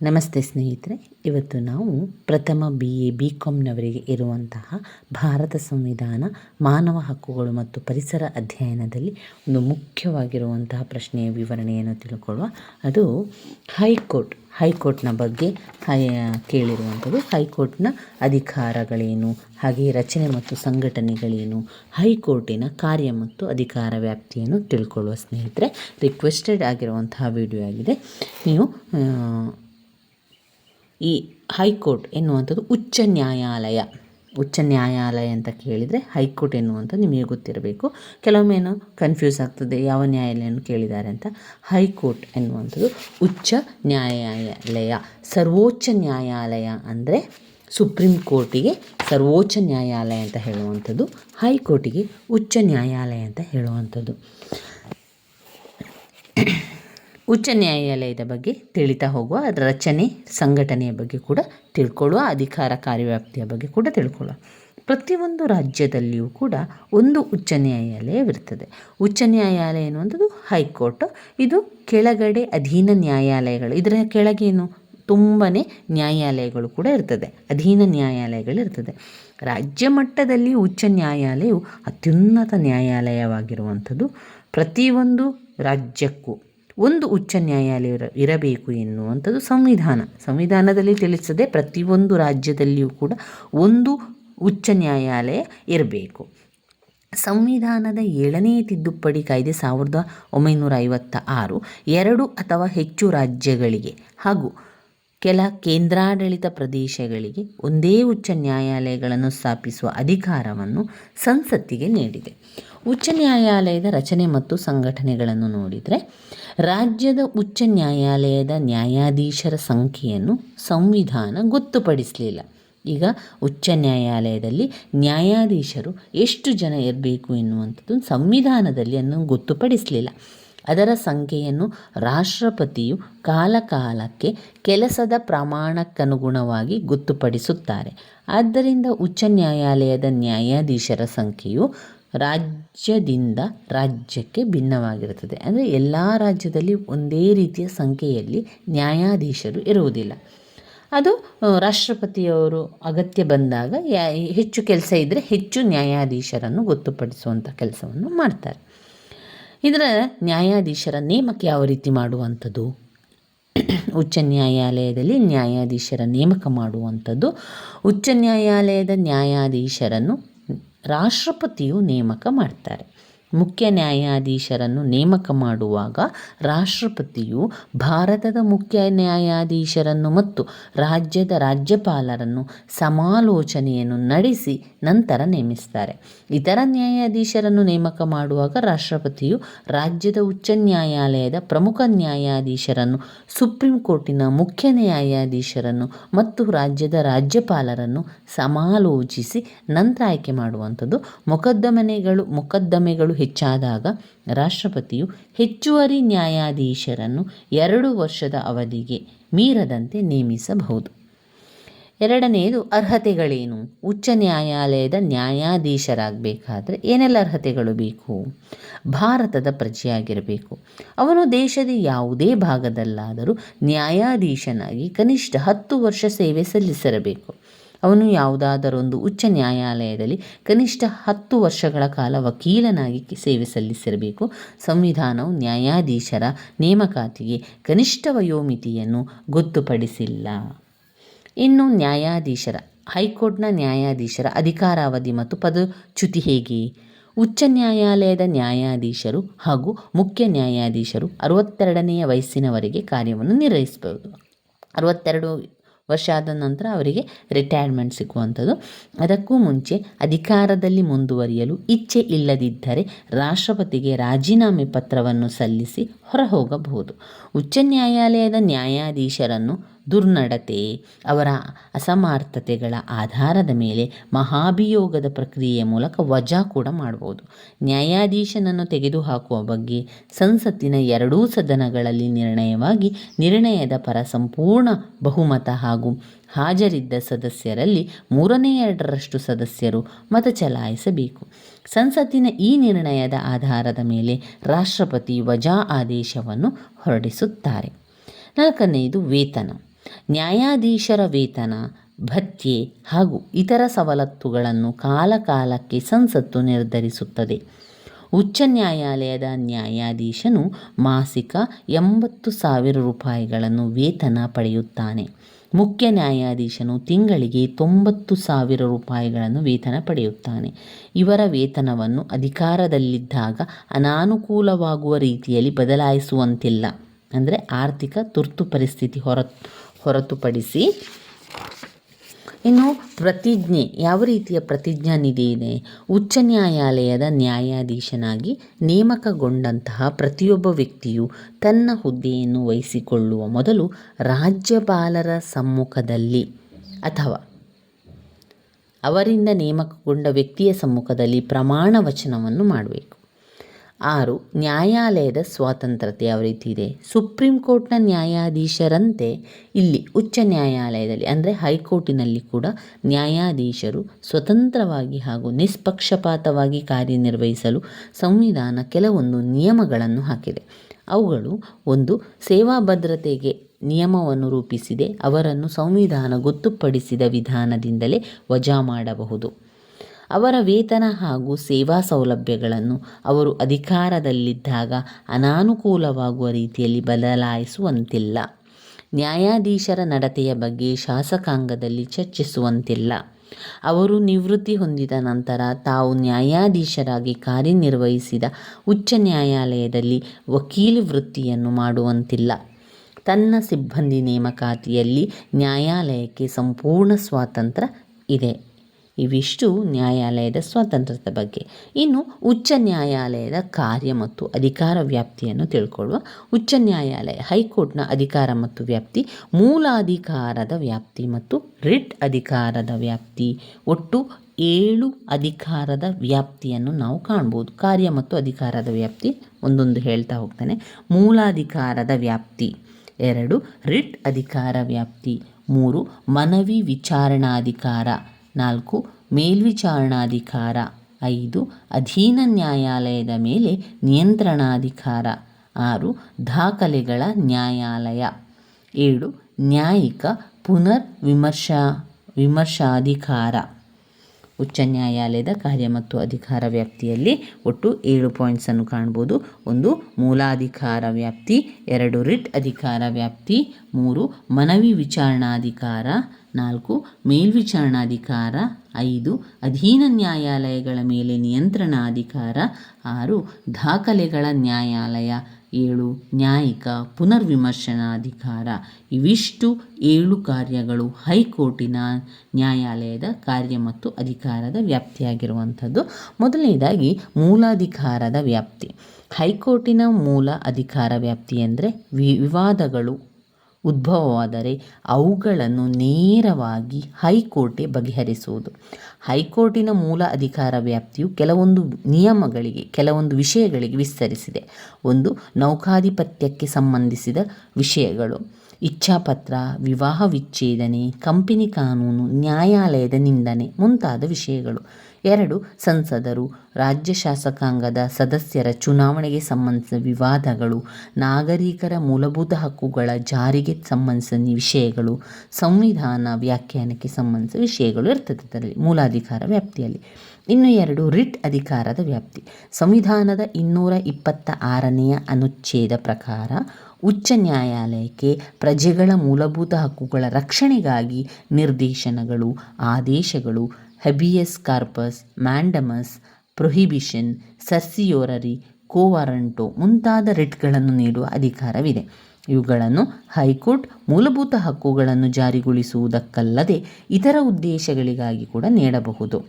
ನಮಸ್ತೆ ಸ್ನೇಹಿತರೆ, ಇವತ್ತು ನಾವು ಪ್ರಥಮ ಬಿ ಎ ಬಿ ಕಾಮ್ನವರಿಗೆ ಇರುವಂತಹ ಭಾರತ ಸಂವಿಧಾನ, ಮಾನವ ಹಕ್ಕುಗಳು ಮತ್ತು ಪರಿಸರ ಅಧ್ಯಯನದಲ್ಲಿ ಒಂದು ಮುಖ್ಯವಾಗಿರುವಂತಹ ಪ್ರಶ್ನೆಯ ವಿವರಣೆಯನ್ನು ತಿಳ್ಕೊಳ್ಳುವ. ಅದು ಹೈಕೋರ್ಟ್, ಹೈಕೋರ್ಟ್ನ ಬಗ್ಗೆ ಹೈ ಕೇಳಿರುವಂಥದ್ದು. ಹೈಕೋರ್ಟ್ನ ಅಧಿಕಾರಗಳೇನು, ಹಾಗೆ ರಚನೆ ಮತ್ತು ಸಂಘಟನೆಗಳೇನು, ಹೈಕೋರ್ಟಿನ ಕಾರ್ಯ ಮತ್ತು ಅಧಿಕಾರ ವ್ಯಾಪ್ತಿಯನ್ನು ತಿಳ್ಕೊಳ್ಳುವ ಸ್ನೇಹಿತರೆ ರಿಕ್ವೆಸ್ಟೆಡ್ ಆಗಿರುವಂತಹ ವಿಡಿಯೋ ಆಗಿದೆ. ನೀವು ಈ ಹೈಕೋರ್ಟ್ ಎನ್ನುವಂಥದ್ದು ಉಚ್ಚ ನ್ಯಾಯಾಲಯ. ಉಚ್ಚ ನ್ಯಾಯಾಲಯ ಅಂತ ಕೇಳಿದರೆ ಹೈಕೋರ್ಟ್ ಎನ್ನುವಂಥದ್ದು ನಿಮಗೆ ಗೊತ್ತಿರಬೇಕು. ಕೆಲವೊಮ್ಮೆ ಏನು ಕನ್ಫ್ಯೂಸ್ ಆಗ್ತದೆ, ಯಾವ ನ್ಯಾಯಾಲಯವನ್ನು ಕೇಳಿದ್ದಾರೆ ಅಂತ. ಹೈಕೋರ್ಟ್ ಎನ್ನುವಂಥದ್ದು ಉಚ್ಚ ನ್ಯಾಯಾಲಯ. ಸರ್ವೋಚ್ಚ ನ್ಯಾಯಾಲಯ ಅಂದರೆ ಸುಪ್ರೀಂ ಕೋರ್ಟಿಗೆ ಸರ್ವೋಚ್ಚ ನ್ಯಾಯಾಲಯ ಅಂತ ಹೇಳುವಂಥದ್ದು, ಹೈಕೋರ್ಟಿಗೆ ಉಚ್ಚ ನ್ಯಾಯಾಲಯ ಅಂತ ಹೇಳುವಂಥದ್ದು. ಉಚ್ಚ ನ್ಯಾಯಾಲಯದ ಬಗ್ಗೆ ತಿಳಿತಾ ಹೋಗುವ, ಅದರ ರಚನೆ ಸಂಘಟನೆಯ ಬಗ್ಗೆ ಕೂಡ ತಿಳ್ಕೊಳ್ಳುವ, ಅಧಿಕಾರ ಕಾರ್ಯವ್ಯಾಪ್ತಿಯ ಬಗ್ಗೆ ಕೂಡ ತಿಳ್ಕೊಳ್ಳುವ. ಪ್ರತಿಯೊಂದು ರಾಜ್ಯದಲ್ಲಿಯೂ ಕೂಡ ಒಂದು ಉಚ್ಚ ನ್ಯಾಯಾಲಯವಿರ್ತದೆ ಉಚ್ಚ ನ್ಯಾಯಾಲಯ ಎನ್ನುವಂಥದ್ದು ಹೈಕೋರ್ಟ್. ಇದು ಕೆಳಗಡೆ ಅಧೀನ ನ್ಯಾಯಾಲಯಗಳು, ಇದರ ಕೆಳಗೇನು ತುಂಬಾ ನ್ಯಾಯಾಲಯಗಳು ಕೂಡ ಇರ್ತದೆ. ಅಧೀನ ನ್ಯಾಯಾಲಯಗಳು ಇರ್ತದೆ. ರಾಜ್ಯ ಮಟ್ಟದಲ್ಲಿ ಉಚ್ಚ ನ್ಯಾಯಾಲಯವು ಅತ್ಯುನ್ನತ ನ್ಯಾಯಾಲಯವಾಗಿರುವಂಥದ್ದು ಪ್ರತಿಯೊಂದು ರಾಜ್ಯಕ್ಕೂ. ಒಂದು ಉಚ್ಚ ನ್ಯಾಯಾಲಯ ಇರ- ಇರಬೇಕು ಎನ್ನುವಂಥದ್ದು ಸಂವಿಧಾನ. ಸಂವಿಧಾನದಲ್ಲಿ ತಿಳಿಸದೆ ಪ್ರತಿಯೊಂದು ರಾಜ್ಯದಲ್ಲಿಯೂ ಕೂಡ ಒಂದು ಉಚ್ಚ ನ್ಯಾಯಾಲಯ ಇರಬೇಕು. ಸಂವಿಧಾನದ ಏಳನೇ ತಿದ್ದುಪಡಿ ಕಾಯ್ದೆ ಸಾವಿರದ ಒಂಬೈನೂರ ಐವತ್ತ ಆರು ಎರಡು ಅಥವಾ ಹೆಚ್ಚು ರಾಜ್ಯಗಳಿಗೆ ಹಾಗೂ ಕೆಲ ಕೇಂದ್ರಾಡಳಿತ ಪ್ರದೇಶಗಳಿಗೆ ಒಂದೇ ಉಚ್ಚ ನ್ಯಾಯಾಲಯಗಳನ್ನು ಸ್ಥಾಪಿಸುವ ಅಧಿಕಾರವನ್ನು ಸಂಸತ್ತಿಗೆ ನೀಡಿದೆ. ಉಚ್ಚ ನ್ಯಾಯಾಲಯದ ರಚನೆ ಮತ್ತು ಸಂಘಟನೆಗಳನ್ನು ನೋಡಿದರೆ, ರಾಜ್ಯದ ಉಚ್ಚ ನ್ಯಾಯಾಲಯದ ನ್ಯಾಯಾಧೀಶರ ಸಂಖ್ಯೆಯನ್ನು ಸಂವಿಧಾನ ಗೊತ್ತುಪಡಿಸಲಿಲ್ಲ. ಈಗ ಉಚ್ಚ ನ್ಯಾಯಾಲಯದಲ್ಲಿ ನ್ಯಾಯಾಧೀಶರು ಎಷ್ಟು ಜನ ಇರಬೇಕು ಎನ್ನುವಂಥದ್ದು ಸಂವಿಧಾನದಲ್ಲಿ ಅನ್ನು ಗೊತ್ತುಪಡಿಸಲಿಲ್ಲ. ಅದರ ಸಂಖ್ಯೆಯನ್ನು ರಾಷ್ಟ್ರಪತಿಯು ಕಾಲಕಾಲಕ್ಕೆ ಕೆಲಸದ ಪ್ರಮಾಣಕ್ಕನುಗುಣವಾಗಿ ಗೊತ್ತುಪಡಿಸುತ್ತಾರೆ. ಆದ್ದರಿಂದ ಉಚ್ಚ ನ್ಯಾಯಾಲಯದ ನ್ಯಾಯಾಧೀಶರ ಸಂಖ್ಯೆಯು ರಾಜ್ಯದಿಂದ ರಾಜ್ಯಕ್ಕೆ ಭಿನ್ನವಾಗಿರುತ್ತದೆ. ಅಂದರೆ ಎಲ್ಲ ರಾಜ್ಯದಲ್ಲಿ ಒಂದೇ ರೀತಿಯ ಸಂಖ್ಯೆಯಲ್ಲಿ ನ್ಯಾಯಾಧೀಶರು ಇರುವುದಿಲ್ಲ. ಅದು ರಾಷ್ಟ್ರಪತಿಯವರು ಅಗತ್ಯ ಬಂದಾಗ ಹೆಚ್ಚು ಕೆಲಸ ಇದ್ದರೆ ಹೆಚ್ಚು ನ್ಯಾಯಾಧೀಶರನ್ನು ಗೊತ್ತುಪಡಿಸುವಂಥ ಕೆಲಸವನ್ನು ಮಾಡ್ತಾರೆ. ಇದರ ನ್ಯಾಯಾಧೀಶರ ನೇಮಕ ಯಾವ ರೀತಿ ಮಾಡುವಂಥದ್ದು? ಉಚ್ಚ ನ್ಯಾಯಾಲಯದಲ್ಲಿ ನ್ಯಾಯಾಧೀಶರ ನೇಮಕ ಮಾಡುವಂಥದ್ದು. ಉಚ್ಚ ನ್ಯಾಯಾಲಯದ ನ್ಯಾಯಾಧೀಶರನ್ನು ರಾಷ್ಟ್ರಪತಿಯು ನೇಮಕ ಮಾಡ್ತಾರೆ. ಮುಖ್ಯ ನ್ಯಾಯಾಧೀಶರನ್ನು ನೇಮಕ ಮಾಡುವಾಗ ರಾಷ್ಟ್ರಪತಿಯು ಭಾರತದ ಮುಖ್ಯ ನ್ಯಾಯಾಧೀಶರನ್ನು ಮತ್ತು ರಾಜ್ಯದ ರಾಜ್ಯಪಾಲರನ್ನು ಸಮಾಲೋಚನೆಯನ್ನು ನಡೆಸಿ ನಂತರ ನೇಮಿಸ್ತಾರೆ. ಇತರ ನ್ಯಾಯಾಧೀಶರನ್ನು ನೇಮಕ ಮಾಡುವಾಗ ರಾಷ್ಟ್ರಪತಿಯು ರಾಜ್ಯದ ಉಚ್ಚ ನ್ಯಾಯಾಲಯದ ಪ್ರಮುಖ ನ್ಯಾಯಾಧೀಶರನ್ನು, ಸುಪ್ರೀಂ ಕೋರ್ಟಿನ ಮುಖ್ಯ ನ್ಯಾಯಾಧೀಶರನ್ನು ಮತ್ತು ರಾಜ್ಯದ ರಾಜ್ಯಪಾಲರನ್ನು ಸಮಾಲೋಚಿಸಿ ನಂತರ ಆಯ್ಕೆ ಮಾಡುವಂಥದ್ದು. ಮೊಕದ್ದಮನೆಗಳು ಮೊಕದ್ದಮೆಗಳು ಹೆಚ್ಚಾದಾಗ ರಾಷ್ಟ್ರಪತಿಯು ಹೆಚ್ಚುವರಿ ನ್ಯಾಯಾಧೀಶರನ್ನು ಎರಡು ವರ್ಷದ ಅವಧಿಗೆ ಮೀರದಂತೆ ನೇಮಿಸಬಹುದು. ಎರಡನೆಯದು ಅರ್ಹತೆಗಳೇನು? ಉಚ್ಚ ನ್ಯಾಯಾಲಯದ ನ್ಯಾಯಾಧೀಶರಾಗಬೇಕಾದ್ರೆ ಏನೆಲ್ಲ ಅರ್ಹತೆಗಳು ಬೇಕು? ಭಾರತದ ಪ್ರಜೆಯಾಗಿರಬೇಕು. ಅವನು ದೇಶದ ಯಾವುದೇ ಭಾಗದಲ್ಲಾದರೂ ನ್ಯಾಯಾಧೀಶನಾಗಿ ಕನಿಷ್ಠ ಹತ್ತು ವರ್ಷ ಸೇವೆ ಸಲ್ಲಿಸಿರಬೇಕು. ಅವನು ಯಾವುದಾದರೊಂದು ಉಚ್ಚ ನ್ಯಾಯಾಲಯದಲ್ಲಿ ಕನಿಷ್ಠ ಹತ್ತು ವರ್ಷಗಳ ಕಾಲ ವಕೀಲನಾಗಿ ಸೇವೆ ಸಲ್ಲಿಸಿರಬೇಕು. ಸಂವಿಧಾನವು ನ್ಯಾಯಾಧೀಶರ ನೇಮಕಾತಿಗೆ ಕನಿಷ್ಠ ವಯೋಮಿತಿಯನ್ನು ಗೊತ್ತುಪಡಿಸಿಲ್ಲ. ಇನ್ನು ನ್ಯಾಯಾಧೀಶರ, ಹೈಕೋರ್ಟ್ನ ನ್ಯಾಯಾಧೀಶರ ಅಧಿಕಾರಾವಧಿ ಮತ್ತು ಪದಚ್ಯುತಿ ಹೇಗೆ? ಉಚ್ಚ ನ್ಯಾಯಾಲಯದ ನ್ಯಾಯಾಧೀಶರು ಹಾಗೂ ಮುಖ್ಯ ನ್ಯಾಯಾಧೀಶರು ಅರವತ್ತೆರಡನೆಯ ವಯಸ್ಸಿನವರೆಗೆ ಕಾರ್ಯವನ್ನು ನಿರ್ವಹಿಸಬಹುದು. ಅರವತ್ತೆರಡು ವರ್ಷ ಆದ ನಂತರ ಅವರಿಗೆ ರಿಟೈರ್ಮೆಂಟ್ ಸಿಗುವಂಥದ್ದು. ಅದಕ್ಕೂ ಮುಂಚೆ ಅಧಿಕಾರದಲ್ಲಿ ಮುಂದುವರಿಯಲು ಇಚ್ಛೆ ಇಲ್ಲದಿದ್ದರೆ ರಾಷ್ಟ್ರಪತಿಗೆ ರಾಜೀನಾಮೆ ಪತ್ರವನ್ನು ಸಲ್ಲಿಸಿ ಹೊರಹೋಗಬಹುದು. ಉಚ್ಚ ನ್ಯಾಯಾಲಯದ ನ್ಯಾಯಾಧೀಶರನ್ನು ದುರ್ನಡತೆ, ಅವರ ಅಸಮರ್ಥತೆಗಳ ಆಧಾರದ ಮೇಲೆ ಮಹಾಭಿಯೋಗದ ಪ್ರಕ್ರಿಯೆಯ ಮೂಲಕ ವಜಾ ಕೂಡ ಮಾಡ್ಬೋದು. ನ್ಯಾಯಾಧೀಶನನ್ನು ತೆಗೆದುಹಾಕುವ ಬಗ್ಗೆ ಸಂಸತ್ತಿನ ಎರಡೂ ಸದನಗಳಲ್ಲಿ ನಿರ್ಣಯವಾಗಿ ನಿರ್ಣಯದ ಪರ ಸಂಪೂರ್ಣ ಬಹುಮತ ಹಾಗೂ ಹಾಜರಿದ್ದ ಸದಸ್ಯರಲ್ಲಿ ಮೂರನೇ ಎರಡರಷ್ಟು ಸದಸ್ಯರು ಮತ ಚಲಾಯಿಸಬೇಕು. ಸಂಸತ್ತಿನ ಈ ನಿರ್ಣಯದ ಆಧಾರದ ಮೇಲೆ ರಾಷ್ಟ್ರಪತಿ ವಜಾ ಆದೇಶವನ್ನು ಹೊರಡಿಸುತ್ತಾರೆ. ನಾಲ್ಕನೆಯದು ವೇತನ. ನ್ಯಾಯಾಧೀಶರ ವೇತನ, ಭತ್ಯೆ ಹಾಗೂ ಇತರ ಸವಲತ್ತುಗಳನ್ನು ಕಾಲಕಾಲಕ್ಕೆ ಸಂಸತ್ತು ನಿರ್ಧರಿಸುತ್ತದೆ. ಉಚ್ಚ ನ್ಯಾಯಾಲಯದ ನ್ಯಾಯಾಧೀಶನು ಮಾಸಿಕ ಎಂಬತ್ತು ಸಾವಿರ ರೂಪಾಯಿಗಳನ್ನು ವೇತನ ಪಡೆಯುತ್ತಾನೆ. ಮುಖ್ಯ ನ್ಯಾಯಾಧೀಶನು ತಿಂಗಳಿಗೆ ತೊಂಬತ್ತು ಸಾವಿರ ರೂಪಾಯಿಗಳನ್ನು ವೇತನ ಪಡೆಯುತ್ತಾನೆ. ಇವರ ವೇತನವನ್ನು ಅಧಿಕಾರದಲ್ಲಿದ್ದಾಗ ಅನಾನುಕೂಲವಾಗುವ ರೀತಿಯಲ್ಲಿ ಬದಲಾಯಿಸುವಂತಿಲ್ಲ. ಅಂದರೆ ಆರ್ಥಿಕ ತುರ್ತು ಪರಿಸ್ಥಿತಿ ಹೊರ ಹೊರತುಪಡಿಸಿ ಇನ್ನು ಪ್ರತಿಜ್ಞೆ, ಯಾವ ರೀತಿಯ ಪ್ರತಿಜ್ಞಾ ನಿಧಿ ಇದೆ ಉಚ್ಚ ನ್ಯಾಯಾಲಯದ ನ್ಯಾಯಾಧೀಶನಾಗಿ ನೇಮಕಗೊಂಡಂತಹ ಪ್ರತಿಯೊಬ್ಬ ವ್ಯಕ್ತಿಯು ತನ್ನ ಹುದ್ದೆಯನ್ನು ವಹಿಸಿಕೊಳ್ಳುವ ಮೊದಲು ರಾಜ್ಯಪಾಲರ ಸಮ್ಮುಖದಲ್ಲಿ ಅಥವಾ ಅವರಿಂದ ನೇಮಕಗೊಂಡ ವ್ಯಕ್ತಿಯ ಸಮ್ಮುಖದಲ್ಲಿ ಪ್ರಮಾಣ ವಚನವನ್ನು ಮಾಡಬೇಕು. ಆರು, ನ್ಯಾಯಾಲಯದ ಸ್ವಾತಂತ್ರ್ಯತೆ ಯಾವ ರೀತಿ ಇದೆ? ಸುಪ್ರೀಂ ಕೋರ್ಟ್ನ ನ್ಯಾಯಾಧೀಶರಂತೆ ಇಲ್ಲಿ ಉಚ್ಚ ನ್ಯಾಯಾಲಯದಲ್ಲಿ, ಅಂದರೆ ಹೈಕೋರ್ಟಿನಲ್ಲಿ ಕೂಡ ನ್ಯಾಯಾಧೀಶರು ಸ್ವತಂತ್ರವಾಗಿ ಹಾಗೂ ನಿಷ್ಪಕ್ಷಪಾತವಾಗಿ ಕಾರ್ಯನಿರ್ವಹಿಸಲು ಸಂವಿಧಾನ ಕೆಲವೊಂದು ನಿಯಮಗಳನ್ನು ಹಾಕಿದೆ. ಅವುಗಳು ಒಂದು, ಸೇವಾ ಭದ್ರತೆಗೆ ನಿಯಮವನ್ನು ರೂಪಿಸಿದೆ, ಅವರನ್ನು ಸಂವಿಧಾನ ಗೊತ್ತುಪಡಿಸಿದ ವಿಧಾನದಿಂದಲೇ ವಜಾ ಮಾಡಬಹುದು. ಅವರ ವೇತನ ಹಾಗೂ ಸೇವಾ ಸೌಲಭ್ಯಗಳನ್ನು ಅವರು ಅಧಿಕಾರದಲ್ಲಿದ್ದಾಗ ಅನಾನುಕೂಲವಾಗುವ ರೀತಿಯಲ್ಲಿ ಬದಲಾಯಿಸುವಂತಿಲ್ಲ. ನ್ಯಾಯಾಧೀಶರ ನಡತೆಯ ಬಗ್ಗೆ ಶಾಸಕಾಂಗದಲ್ಲಿ ಚರ್ಚಿಸುವಂತಿಲ್ಲ. ಅವರು ನಿವೃತ್ತಿ ಹೊಂದಿದ ನಂತರ ತಾವು ನ್ಯಾಯಾಧೀಶರಾಗಿ ಕಾರ್ಯನಿರ್ವಹಿಸಿದ ಉಚ್ಚ ನ್ಯಾಯಾಲಯದಲ್ಲಿ ವಕೀಲಿ ವೃತ್ತಿಯನ್ನು ಮಾಡುವಂತಿಲ್ಲ. ತನ್ನ ಸಿಬ್ಬಂದಿ ನೇಮಕಾತಿಯಲ್ಲಿ ನ್ಯಾಯಾಲಯಕ್ಕೆ ಸಂಪೂರ್ಣ ಸ್ವಾತಂತ್ರ್ಯ ಇದೆ. ಇವಿಷ್ಟು ನ್ಯಾಯಾಲಯದ ಸ್ವಾತಂತ್ರ್ಯದ ಬಗ್ಗೆ. ಇನ್ನು ಉಚ್ಚ ನ್ಯಾಯಾಲಯದ ಕಾರ್ಯ ಮತ್ತು ಅಧಿಕಾರ ವ್ಯಾಪ್ತಿಯನ್ನು ತಿಳ್ಕೊಳ್ಳುವ. ಉಚ್ಚ ನ್ಯಾಯಾಲಯ, ಹೈಕೋರ್ಟ್ನ ಅಧಿಕಾರ ಮತ್ತು ವ್ಯಾಪ್ತಿ, ಮೂಲಾಧಿಕಾರದ ವ್ಯಾಪ್ತಿ ಮತ್ತು ರಿಟ್ ಅಧಿಕಾರದ ವ್ಯಾಪ್ತಿ. ಒಟ್ಟು ಏಳು ಅಧಿಕಾರದ ವ್ಯಾಪ್ತಿಯನ್ನು ನಾವು ಕಾಣ್ಬೋದು. ಕಾರ್ಯ ಮತ್ತು ಅಧಿಕಾರದ ವ್ಯಾಪ್ತಿ ಒಂದೊಂದು ಹೇಳ್ತಾ ಹೋಗ್ತಾನೆ. ಮೂಲಾಧಿಕಾರದ ವ್ಯಾಪ್ತಿ ಎರಡು, ರಿಟ್ ಅಧಿಕಾರ ವ್ಯಾಪ್ತಿ ಮೂರು, ಮನವಿ ವಿಚಾರಣಾಧಿಕಾರ ನಾಲ್ಕು, ಮೇಲ್ವಿಚಾರಣಾಧಿಕಾರ. ಐದು, ಅಧೀನ ನ್ಯಾಯಾಲಯದ ಮೇಲೆ ನಿಯಂತ್ರಣಾಧಿಕಾರ. ಆರು, ದಾಖಲೆಗಳ ನ್ಯಾಯಾಲಯ. ಏಳು, ನ್ಯಾಯಿಕ ಪುನರ್ ವಿಮರ್ಶಾ ವಿಮರ್ಶಾಧಿಕಾರ. ಉಚ್ಚ ನ್ಯಾಯಾಲಯದ ಕಾರ್ಯ ಮತ್ತು ಅಧಿಕಾರ ವ್ಯಾಪ್ತಿಯಲ್ಲಿ ಒಟ್ಟು ಏಳು ಪಾಯಿಂಟ್ಸನ್ನು ಕಾಣ್ಬೋದು. ಒಂದು, ಮೂಲಾಧಿಕಾರ ವ್ಯಾಪ್ತಿ, ಎರಡು ರಿಟ್ ಅಧಿಕಾರ ವ್ಯಾಪ್ತಿ, ಮೂರು, ಮನವಿ ವಿಚಾರಣಾಧಿಕಾರ, ನಾಲ್ಕು ಮೇಲ್ವಿಚಾರಣಾಧಿಕಾರ ಐದು, ಅಧೀನ ನ್ಯಾಯಾಲಯಗಳ ಮೇಲೆ ನಿಯಂತ್ರಣಾಧಿಕಾರ ಆರು, ದಾಖಲೆಗಳ ನ್ಯಾಯಾಲಯ ಏಳು, ನ್ಯಾಯಿಕ, ಪುನರ್ವಿಮರ್ಶನಾಧಿಕಾರ. ಇವಿಷ್ಟು ಏಳು ಕಾರ್ಯಗಳು ಹೈಕೋರ್ಟಿನ ನ್ಯಾಯಾಲಯದ ಕಾರ್ಯ ಮತ್ತು ಅಧಿಕಾರದ ವ್ಯಾಪ್ತಿಯಾಗಿರುವಂಥದ್ದು. ಮೊದಲನೇದಾಗಿ, ಮೂಲಾಧಿಕಾರದ ವ್ಯಾಪ್ತಿ. ಹೈಕೋರ್ಟಿನ ಮೂಲ ಅಧಿಕಾರ ವ್ಯಾಪ್ತಿ ಅಂದರೆ ವಿವಾದಗಳು ಉದ್ಭವವಾದರೆ ಅವುಗಳನ್ನು ನೇರವಾಗಿ ಹೈಕೋರ್ಟೇ ಬಗೆಹರಿಸುವುದು. ಹೈಕೋರ್ಟಿನ ಮೂಲ ಅಧಿಕಾರ ವ್ಯಾಪ್ತಿಯು ಕೆಲವೊಂದು ನಿಯಮಗಳಿಗೆ, ಕೆಲವೊಂದು ವಿಷಯಗಳಿಗೆ ವಿಸ್ತರಿಸಿದೆ. ಒಂದು, ನೌಕಾಧಿಪತ್ಯಕ್ಕೆ ಸಂಬಂಧಿಸಿದ ವಿಷಯಗಳು. ಇಚ್ಛಾಪತ್ರ, ವಿವಾಹ ವಿಚ್ಛೇದನೆ, ಕಂಪನಿ ಕಾನೂನು, ನ್ಯಾಯಾಲಯದ ನಿಂದನೆ ಮುಂತಾದ ವಿಷಯಗಳು. ಎರಡು ಸಂಸದರು, ರಾಜ್ಯ ಶಾಸಕಾಂಗದ ಸದಸ್ಯರ ಚುನಾವಣೆಗೆ ಸಂಬಂಧಿಸಿದ ವಿವಾದಗಳು, ನಾಗರಿಕರ ಮೂಲಭೂತ ಹಕ್ಕುಗಳ ಜಾರಿಗೆ ಸಂಬಂಧಿಸಿದ ವಿಷಯಗಳು, ಸಂವಿಧಾನ ವ್ಯಾಖ್ಯಾನಕ್ಕೆ ಸಂಬಂಧಿಸಿದ ವಿಷಯಗಳು ಇರ್ತದೆ ಅದರಲ್ಲಿ, ಮೂಲಾಧಿಕಾರ ವ್ಯಾಪ್ತಿಯಲ್ಲಿ. ಇನ್ನು ಎರಡು, ರಿಟ್ ಅಧಿಕಾರದ ವ್ಯಾಪ್ತಿ. ಸಂವಿಧಾನದ ಇನ್ನೂರ ಇಪ್ಪತ್ತ ಆರನೆಯ ಅನುಚ್ಛೇದ ಪ್ರಕಾರ, ಉಚ್ಚ ನ್ಯಾಯಾಲಯಕ್ಕೆ ಪ್ರಜೆಗಳ ಮೂಲಭೂತ ಹಕ್ಕುಗಳ ರಕ್ಷಣೆಗಾಗಿ ನಿರ್ದೇಶನಗಳು, ಆದೇಶಗಳು habeas corpus, mandamus, prohibition, certiorari, quo warranto ಮುಂತಾದ ರಿಟ್ಗಳನ್ನು ನೀಡುವ ಅಧಿಕಾರವಿದೆ. ಇವುಗಳನ್ನು ಹೈಕೋರ್ಟ್ ಮೂಲಭೂತ ಹಕ್ಕುಗಳನ್ನು ಜಾರಿಗೊಳಿಸುವುದಕ್ಕಲ್ಲದೆ ಇತರ ಉದ್ದೇಶಗಳಿಗಾಗಿ ಕೂಡ ನೀಡಬಹುದು.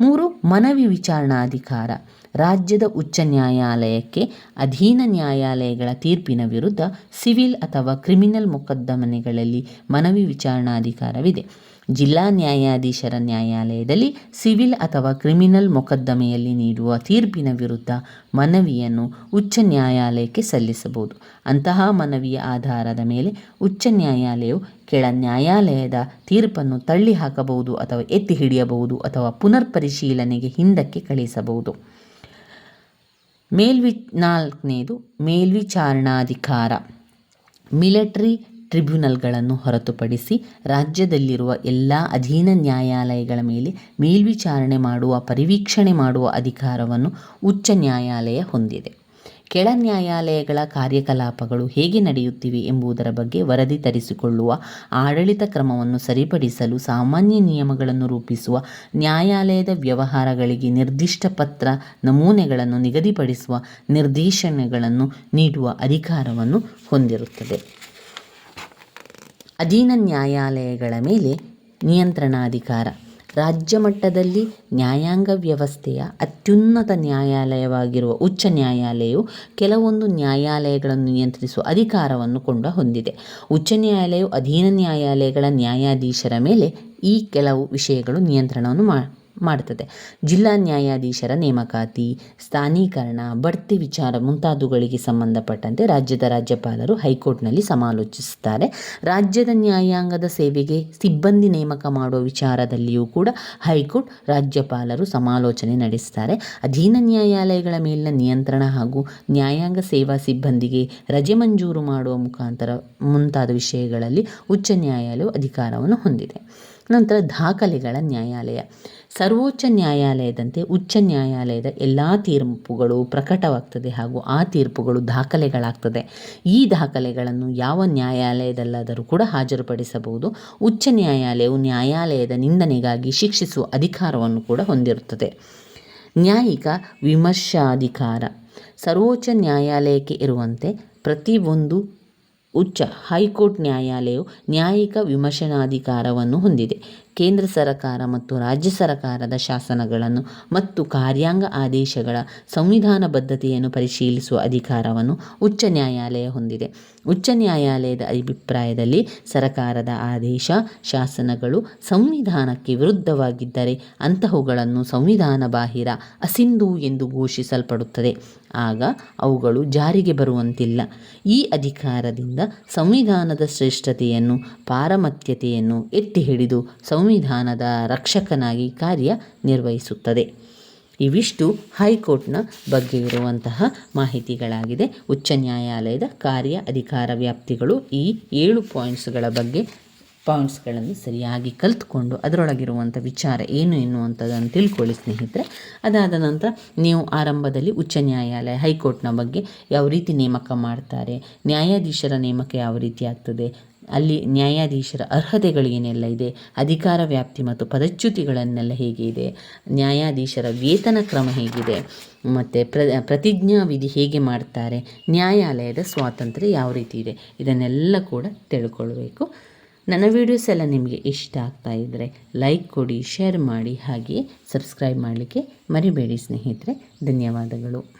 ಮೂರು, ಮನವಿ ವಿಚಾರಣಾಧಿಕಾರ. ರಾಜ್ಯದ ಉಚ್ಚ ನ್ಯಾಯಾಲಯಕ್ಕೆ ಅಧೀನ ನ್ಯಾಯಾಲಯಗಳ ತೀರ್ಪಿನ ವಿರುದ್ಧ ಸಿವಿಲ್ ಅಥವಾ ಕ್ರಿಮಿನಲ್ ಮೊಕದ್ದಮೆಗಳಲ್ಲಿ ಮನವಿ ವಿಚಾರಣಾಧಿಕಾರವಿದೆ. ಜಿಲ್ಲಾ ನ್ಯಾಯಾಧೀಶರ ನ್ಯಾಯಾಲಯದಲ್ಲಿ ಸಿವಿಲ್ ಅಥವಾ ಕ್ರಿಮಿನಲ್ ಮೊಕದ್ದಮೆಯಲ್ಲಿ ನೀಡುವ ತೀರ್ಪಿನ ವಿರುದ್ಧ ಮನವಿಯನ್ನು ಉಚ್ಚ ನ್ಯಾಯಾಲಯಕ್ಕೆ ಸಲ್ಲಿಸಬಹುದು. ಅಂತಹ ಮನವಿಯ ಆಧಾರದ ಮೇಲೆ ಉಚ್ಚ ನ್ಯಾಯಾಲಯವು ಕೆಳ ನ್ಯಾಯಾಲಯದ ತೀರ್ಪನ್ನು ತಳ್ಳಿ ಹಾಕಬಹುದು ಅಥವಾ ಎತ್ತಿ ಹಿಡಿಯಬಹುದು ಅಥವಾ ಪುನರ್ ಪರಿಶೀಲನೆಗೆ ಹಿಂದಕ್ಕೆ ಕಳಿಸಬಹುದು ಮೇಲ್ವಿ ನಾಲ್ಕನೇದು ಮೇಲ್ವಿಚಾರಣಾಧಿಕಾರ. ಮಿಲಿಟರಿ ಟ್ರಿಬ್ಯುನಲ್ಗಳನ್ನು ಹೊರತುಪಡಿಸಿ ರಾಜ್ಯದಲ್ಲಿರುವ ಎಲ್ಲ ಅಧೀನ ನ್ಯಾಯಾಲಯಗಳ ಮೇಲೆ ಮೇಲ್ವಿಚಾರಣೆ ಮಾಡುವ, ಪರಿವೀಕ್ಷಣೆ ಮಾಡುವ ಅಧಿಕಾರವನ್ನು ಉಚ್ಚ ನ್ಯಾಯಾಲಯ ಹೊಂದಿದೆ. ಕೆಳ ನ್ಯಾಯಾಲಯಗಳ ಕಾರ್ಯಕಲಾಪಗಳು ಹೇಗೆ ನಡೆಯುತ್ತಿವೆ ಎಂಬುದರ ಬಗ್ಗೆ ವರದಿ ತರಿಸಿಕೊಳ್ಳುವ ಆಡಳಿತ ಕ್ರಮವನ್ನು ಸರಿಪಡಿಸಲು ಸಾಮಾನ್ಯ ನಿಯಮಗಳನ್ನು ರೂಪಿಸುವ ನ್ಯಾಯಾಲಯದ ವ್ಯವಹಾರಗಳಿಗೆ ನಿರ್ದಿಷ್ಟ ಪತ್ರ ನಮೂನೆಗಳನ್ನು ನಿಗದಿಪಡಿಸುವ ನಿರ್ದೇಶನಗಳನ್ನು ನೀಡುವ ಅಧಿಕಾರವನ್ನು ಹೊಂದಿರುತ್ತದೆ. ಅಧೀನ ನ್ಯಾಯಾಲಯಗಳ ಮೇಲೆ ನಿಯಂತ್ರಣಾಧಿಕಾರ. ರಾಜ್ಯ ಮಟ್ಟದಲ್ಲಿ ನ್ಯಾಯಾಂಗ ವ್ಯವಸ್ಥೆಯ ಅತ್ಯುನ್ನತ ನ್ಯಾಯಾಲಯವಾಗಿರುವ ಉಚ್ಚ ನ್ಯಾಯಾಲಯವು ಕೆಲವೊಂದು ನ್ಯಾಯಾಲಯಗಳನ್ನು ನಿಯಂತ್ರಿಸುವ ಅಧಿಕಾರವನ್ನು ಕೊಂಡ ಹೊಂದಿದೆ. ಉಚ್ಚ ನ್ಯಾಯಾಲಯವು ಅಧೀನ ನ್ಯಾಯಾಲಯಗಳ ನ್ಯಾಯಾಧೀಶರ ಮೇಲೆ ಈ ಕೆಲವು ವಿಷಯಗಳು ನಿಯಂತ್ರಣವನ್ನು ಮಾ ಮಾಡುತ್ತದೆ. ಜಿಲ್ಲಾ ನ್ಯಾಯಾಧೀಶರ ನೇಮಕಾತಿ, ಸ್ಥಾನೀಕರಣ, ಬಡ್ತಿ ವಿಚಾರ ಮುಂತಾದವುಗಳಿಗೆ ಸಂಬಂಧಪಟ್ಟಂತೆ ರಾಜ್ಯದ ರಾಜ್ಯಪಾಲರು ಹೈಕೋರ್ಟ್ನಲ್ಲಿ ಸಮಾಲೋಚಿಸುತ್ತಾರೆ. ರಾಜ್ಯದ ನ್ಯಾಯಾಂಗದ ಸೇವೆಗೆ ಸಿಬ್ಬಂದಿ ನೇಮಕ ಮಾಡುವ ವಿಚಾರದಲ್ಲಿಯೂ ಕೂಡ ಹೈಕೋರ್ಟ್ ರಾಜ್ಯಪಾಲರು ಸಮಾಲೋಚನೆ ನಡೆಸುತ್ತಾರೆ. ಅಧೀನ ನ್ಯಾಯಾಲಯಗಳ ಮೇಲಿನ ನಿಯಂತ್ರಣ ಹಾಗೂ ನ್ಯಾಯಾಂಗ ಸೇವಾ ಸಿಬ್ಬಂದಿಗೆ ರಜೆ ಮಂಜೂರು ಮಾಡುವ ಮುಖಾಂತರ ಮುಂತಾದ ವಿಷಯಗಳಲ್ಲಿ ಉಚ್ಚ ನ್ಯಾಯಾಲಯವು ಅಧಿಕಾರವನ್ನು ಹೊಂದಿದೆ. ನಂತರ ದಾಖಲೆಗಳ ನ್ಯಾಯಾಲಯ. ಸರ್ವೋಚ್ಚ ನ್ಯಾಯಾಲಯದಂತೆ ಉಚ್ಚ ನ್ಯಾಯಾಲಯದ ಎಲ್ಲ ತೀರ್ಪುಗಳು ಪ್ರಕಟವಾಗ್ತದೆ ಹಾಗೂ ಆ ತೀರ್ಪುಗಳು ದಾಖಲೆಗಳಾಗ್ತದೆ. ಈ ದಾಖಲೆಗಳನ್ನು ಯಾವ ನ್ಯಾಯಾಲಯದಲ್ಲಾದರೂ ಕೂಡ ಹಾಜರುಪಡಿಸಬಹುದು. ಉಚ್ಚ ನ್ಯಾಯಾಲಯವು ನ್ಯಾಯಾಲಯದ ನಿಂದನೆಗಾಗಿ ಶಿಕ್ಷಿಸುವ ಅಧಿಕಾರವನ್ನು ಕೂಡ ಹೊಂದಿರುತ್ತದೆ. ನ್ಯಾಯಿಕ ವಿಮರ್ಶಾಧಿಕಾರ. ಸರ್ವೋಚ್ಚ ನ್ಯಾಯಾಲಯಕ್ಕೆ ಇರುವಂತೆ ಪ್ರತಿಯೊಂದು ಉಚ್ಚ ಹೈಕೋರ್ಟ್ ನ್ಯಾಯಾಲಯವು ನ್ಯಾಯಿಕ ವಿಮರ್ಶನಾಧಿಕಾರವನ್ನು ಹೊಂದಿದೆ. ಕೇಂದ್ರ ಸರಕಾರ ಮತ್ತು ರಾಜ್ಯ ಸರಕಾರದ ಶಾಸನಗಳನ್ನು ಮತ್ತು ಕಾರ್ಯಾಂಗ ಆದೇಶಗಳ ಸಂವಿಧಾನಬದ್ಧತೆಯನ್ನು ಪರಿಶೀಲಿಸುವ ಅಧಿಕಾರವನ್ನು ಉಚ್ಚ ನ್ಯಾಯಾಲಯ ಹೊಂದಿದೆ. ಉಚ್ಚ ನ್ಯಾಯಾಲಯದ ಅಭಿಪ್ರಾಯದಲ್ಲಿ ಸರಕಾರದ ಆದೇಶ ಶಾಸನಗಳು ಸಂವಿಧಾನಕ್ಕೆ ವಿರುದ್ಧವಾಗಿದ್ದರೆ ಅಂತಹವುಗಳನ್ನು ಸಂವಿಧಾನ ಬಾಹಿರ ಅಸಿಂಧು ಎಂದು ಘೋಷಿಸಲ್ಪಡುತ್ತದೆ. ಆಗ ಅವುಗಳು ಜಾರಿಗೆ ಬರುವಂತಿಲ್ಲ. ಈ ಅಧಿಕಾರದಿಂದ ಸಂವಿಧಾನದ ಶ್ರೇಷ್ಠತೆಯನ್ನು, ಪಾರಮತ್ಯತೆಯನ್ನು ಎತ್ತಿ ಹಿಡಿದು ಸಂವಿಧಾನದ ರಕ್ಷಕನಾಗಿ ಕಾರ್ಯ ನಿರ್ವಹಿಸುತ್ತದೆ. ಇವಿಷ್ಟು ಹೈಕೋರ್ಟ್ನ ಬಗ್ಗೆ ಇರುವಂತಹ ಮಾಹಿತಿಗಳಾಗಿದೆ. ಉಚ್ಚ ನ್ಯಾಯಾಲಯದ ಕಾರ್ಯ ಅಧಿಕಾರ ವ್ಯಾಪ್ತಿಗಳು ಈ ಏಳು ಪಾಯಿಂಟ್ಸ್ಗಳ ಬಗ್ಗೆ ಪಾಯಿಂಟ್ಸ್ಗಳನ್ನು ಸರಿಯಾಗಿ ಕಲಿತ್ಕೊಂಡು ಅದರೊಳಗಿರುವಂಥ ವಿಚಾರ ಏನು ಎನ್ನುವಂಥದ್ದನ್ನು ತಿಳ್ಕೊಳ್ಳಿ ಸ್ನೇಹಿತರೆ. ಅದಾದ ನಂತರ ನೀವು ಆರಂಭದಲ್ಲಿ ಉಚ್ಚ ನ್ಯಾಯಾಲಯ ಹೈಕೋರ್ಟ್ನ ಬಗ್ಗೆ ಯಾವ ರೀತಿ ನೇಮಕ ಮಾಡ್ತಾರೆ, ನ್ಯಾಯಾಧೀಶರ ನೇಮಕ ಯಾವ ರೀತಿ ಆಗ್ತದೆ ಅಲ್ಲಿ ನ್ಯಾಯಾಧೀಶರ ಅರ್ಹತೆಗಳು ಏನೆಲ್ಲ ಇದೆ? ಅಧಿಕಾರ, ವ್ಯಾಪ್ತಿ ಮತ್ತು ಪದಚ್ಯುತಿಗಳನ್ನೆಲ್ಲ ಹೇಗೆ ಇದೆ? ನ್ಯಾಯಾಧೀಶರ ವೇತನ ಕ್ರಮ ಹೇಗಿದೆ? ಮತ್ತು ಪ್ರ, ಪ್ರತಿಜ್ಞಾ ವಿಧಿ ಹೇಗೆ ಮಾಡ್ತಾರೆ? ನ್ಯಾಯಾಲಯದ ಸ್ವಾತಂತ್ರ್ಯ ಯಾವ ರೀತಿ ಇದೆ? ಇದನ್ನೆಲ್ಲ ಕೂಡ ತಿಳ್ಕೊಳ್ಬೇಕು. ನನ್ನ ವೀಡಿಯೋಸ್ ಎಲ್ಲ ನಿಮಗೆ ಇಷ್ಟ ಆಗ್ತಾ ಇದ್ದರೆ ಲೈಕ್ ಕೊಡಿ ಶೇರ್ ಮಾಡಿ, ಹಾಗೆಯೇ ಸಬ್ಸ್ಕ್ರೈಬ್ ಮಾಡಲಿಕ್ಕೆ ಮರಿಬೇಡಿ ಸ್ನೇಹಿತರೆ. ಧನ್ಯವಾದಗಳು.